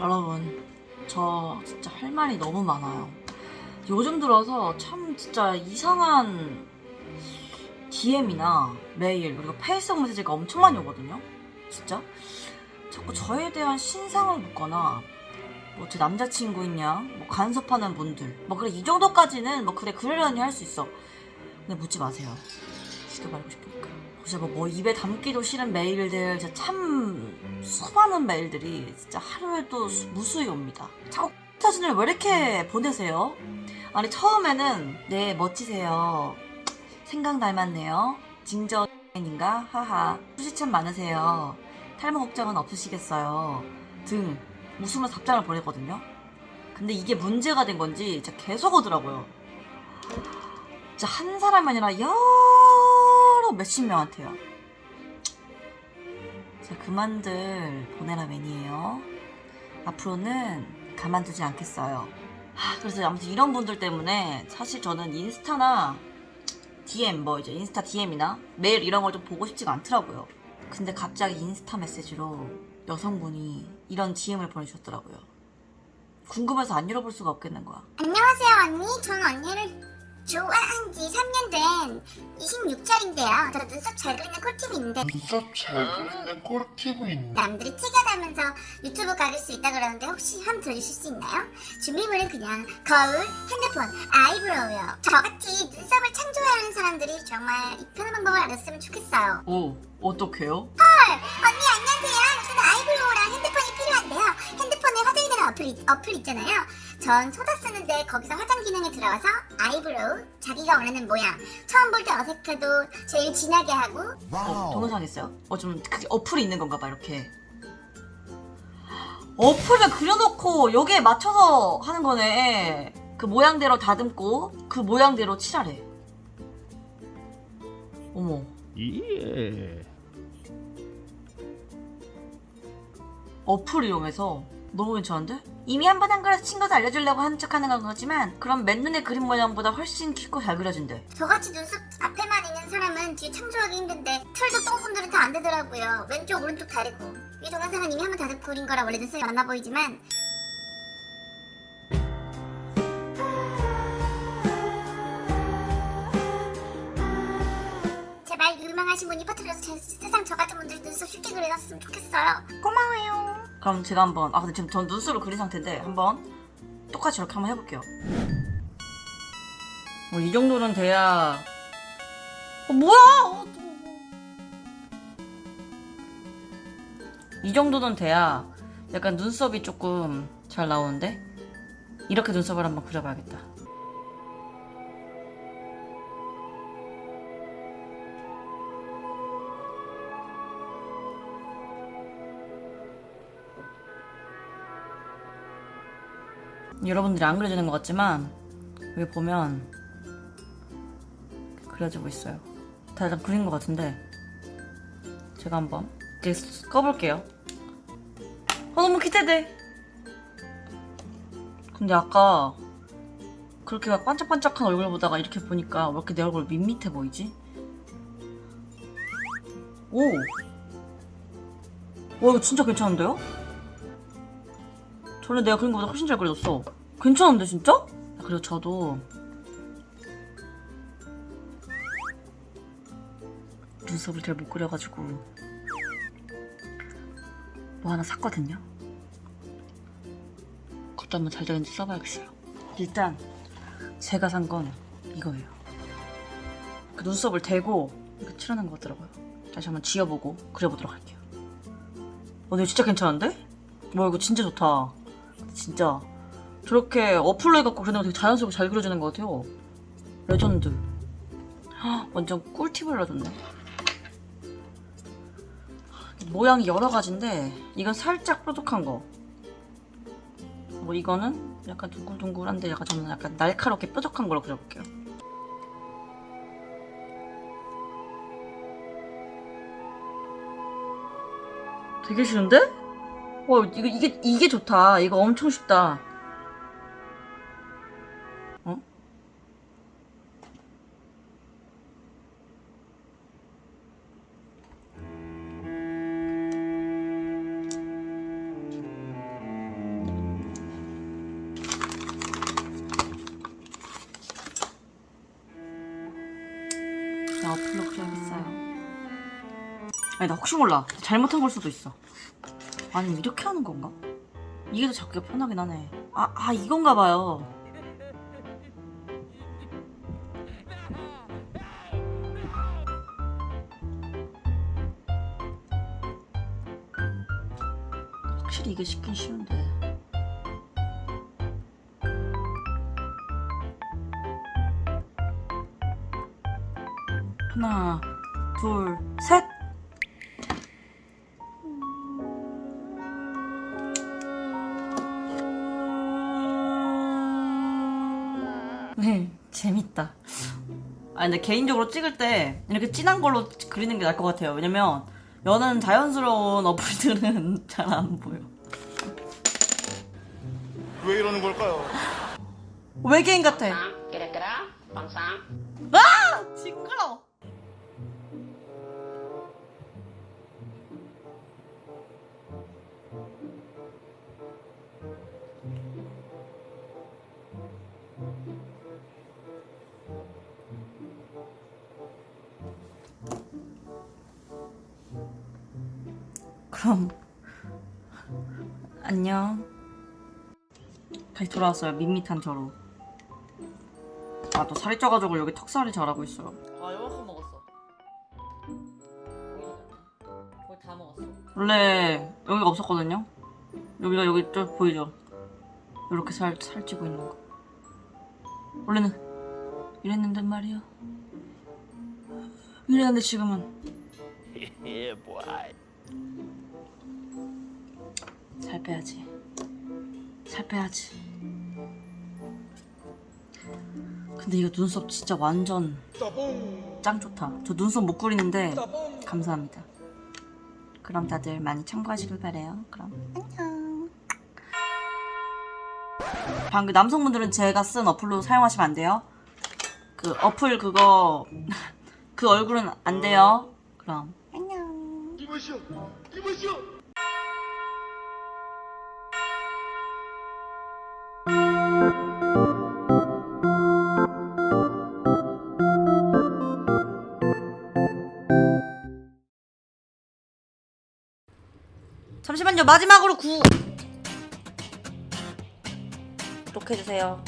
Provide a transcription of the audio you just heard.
여러분, 저 진짜 할 말이 너무 많아요. 요즘 들어서 참 진짜 이상한 DM이나 메일 그리고 페이스북 메시지가 엄청 많이 오거든요. 진짜 자꾸 저에 대한 신상을 묻거나 뭐 제 남자친구 있냐, 뭐 간섭하는 분들, 뭐 그래 이 정도까지는 뭐 그래 그러려니 할 수 있어. 근데 묻지 마세요. 쉽게 말하고 싶으니까. 진짜 뭐, 뭐 입에 담기도 싫은 메일들, 참 수많은 메일들이 진짜 하루에도 수- 무수히 옵니다. 자꾸 사진을 왜 이렇게 보내세요? 아니 처음에는 네 멋지세요. 생각 닮았네요. 징저인가 하하. 수시 참 많으세요. 탈모 걱정은 없으시겠어요. 등 웃으면서 답장을 보냈거든요. 근데 이게 문제가 된 건지 진짜 계속 오더라고요. 진짜 한 사람이 아니라 여러 몇십 명한테요. 진짜 그만들 보내라 맨이에요. 앞으로는 가만두지 않겠어요. 하, 그래서 아무튼 이런 분들 때문에 사실 저는 인스타나 DM 뭐 이제 인스타 DM이나 메일 이런 걸 좀 보고 싶지가 않더라고요. 근데 갑자기 인스타 메시지로 여성분이 이런 DM을 보내주셨더라고요. 궁금해서 안 열어볼 수가 없겠는 거야. 안녕하세요 언니 전 언니를 좋아한 지 3년 된 26살인데요 저 눈썹 잘 그리는 꿀팁이 있는데 눈썹 잘 그리는 꿀팁이 있네. 남들이 티가 나면서 유튜브 가릴 수 있다 그러는데 혹시 한번 들려주실 수 있나요? 준비물은 그냥 거울, 핸드폰, 아이브로우요 저같이 눈썹을 창조해하는 사람들이 정말 이 편한 방법을 알았으면 좋겠어요 오, 어떡해요? 언니 안녕하세요. 저는 아이브로우랑 핸드폰이 필요한데요. 핸드폰에 화장이 되는 어플, 어플 있잖아요. 전 소다 쓰는데 거기서 화장 기능에 들어가서 아이브로우 자기가 원하는 모양 처음 볼 때 어색해도 제일 진하게 하고 어, 동영상 있어요? 어, 좀, 그게 어플이 있는 건가 봐, 이렇게. 어플을 그려놓고 여기에 맞춰서 하는 거네. 그 모양대로 다듬고 그 모양대로 칠하래. 어머. 예. 어플 이용해서 너무 괜찮은데? 이미 한 번 한 거라서 친구도 알려주려고 하는 척 하는 건 거지만 그럼 맨눈에 그린 모양보다 훨씬 깊고 잘 그려진대. 저같이 눈썹 앞에만 있는 사람은 뒤에 창조하기 힘든데 틀도 똥분들은 다 안 되더라고요. 왼쪽 오른쪽 다르고 이 동영상은 이미 한 번 다듬고 그린 거라 원래 눈썹이 많아 보이지만 제발 유명하신 분이 퍼뜨려서 제- 세상 저 같은 분들 눈썹 쉽게 그려놨으면 좋겠어요. 고마워요. 그럼 제가 한번 아 근데 지금 전 눈썹을 그린 상태인데 한번 똑같이 이렇게 한번 해볼게요. 뭐이 정도는 돼야 어 뭐야? 어, 또. 이 정도는 돼야 약간 눈썹이 조금 잘 나오는데 이렇게 눈썹을 한번 그려봐야겠다. 여러분들이 안 그려지는 것 같지만 여기 보면 그려지고 있어요. 다 일단 그린 것 같은데 제가 한번 이제 꺼볼게요. 어, 너무 기대돼. 근데 아까 그렇게 막 반짝반짝한 얼굴 보다가 이렇게 보니까 왜 이렇게 내 얼굴 밋밋해 보이지? 오! 와 이거 진짜 괜찮은데요? 전에 내가 그린 것보다 훨씬 잘 그려졌어. 괜찮은데 진짜? 그리고 저도 눈썹을 잘 못 그려가지고 뭐 하나 샀거든요. 그것도 한번 잘 되는지 써봐야겠어요. 일단 제가 산 건 이거예요. 그 눈썹을 대고 이렇게 칠하는 것 같더라고요. 다시 한번 지어보고 그려보도록 할게요. 어, 근데 진짜 괜찮은데? 와 이거 진짜 좋다. 진짜 저렇게 어플로 해갖고 그리는 거 되게 자연스럽게 잘 그려지는 것 같아요. 레전드. 헉, 완전 꿀팁을 알려줬네. 모양이 여러 가지인데 이건 살짝 뾰족한 거. 뭐 이거는 약간 둥글둥글한데 약간 저는 약간 날카롭게 뾰족한 걸로 그려볼게요. 되게 쉬운데? 어 이거 이게 이게 좋다. 이거 엄청 쉽다. 어? 나 어플로 그냥 비싸요. 아니 나 혹시 몰라 잘못한 걸 수도 있어. 아니면 이렇게 하는 건가? 이게 더 잡기가 편하긴 하네. 아, 아 이건가 봐요. 확실히 이게 쉽긴 쉬운데. 하나, 둘, 셋. 네, 재밌다. 아 근데 개인적으로 찍을 때 이렇게 진한 걸로 그리는 게 나을 것 같아요. 왜냐면 연은 자연스러운 어플들은 잘 안 보여. 왜 이러는 걸까요? 외계인 같아. 그럼 안녕. 다시 돌아왔어요. 밋밋한 저로. 아 또 살이 쪄가지고 여기 턱살이 자라고 있어요. 아 요만큼 먹었어. 거의 다 먹었어. 원래 여기가 없었거든요. 여기가 여기 저 보이죠? 이렇게 살 살 찌고 있는 거. 원래는 이랬는데 말이야. 이랬는데 지금은 살 빼야지. 살 빼야지. 근데 이거 눈썹 진짜 완전 짱 좋다. 저 눈썹 못 그리는데 감사합니다. 그럼 다들 많이 참고하시길 바래요. 그럼 안녕. 방금 남성분들은 제가 쓴 어플로 사용하시면 안 돼요. 그 어플 그거 그 얼굴은 안 돼요. 그럼 안녕. 이보시오! 이보시오! 잠시만요. 마지막으로 구. 구독해주세요.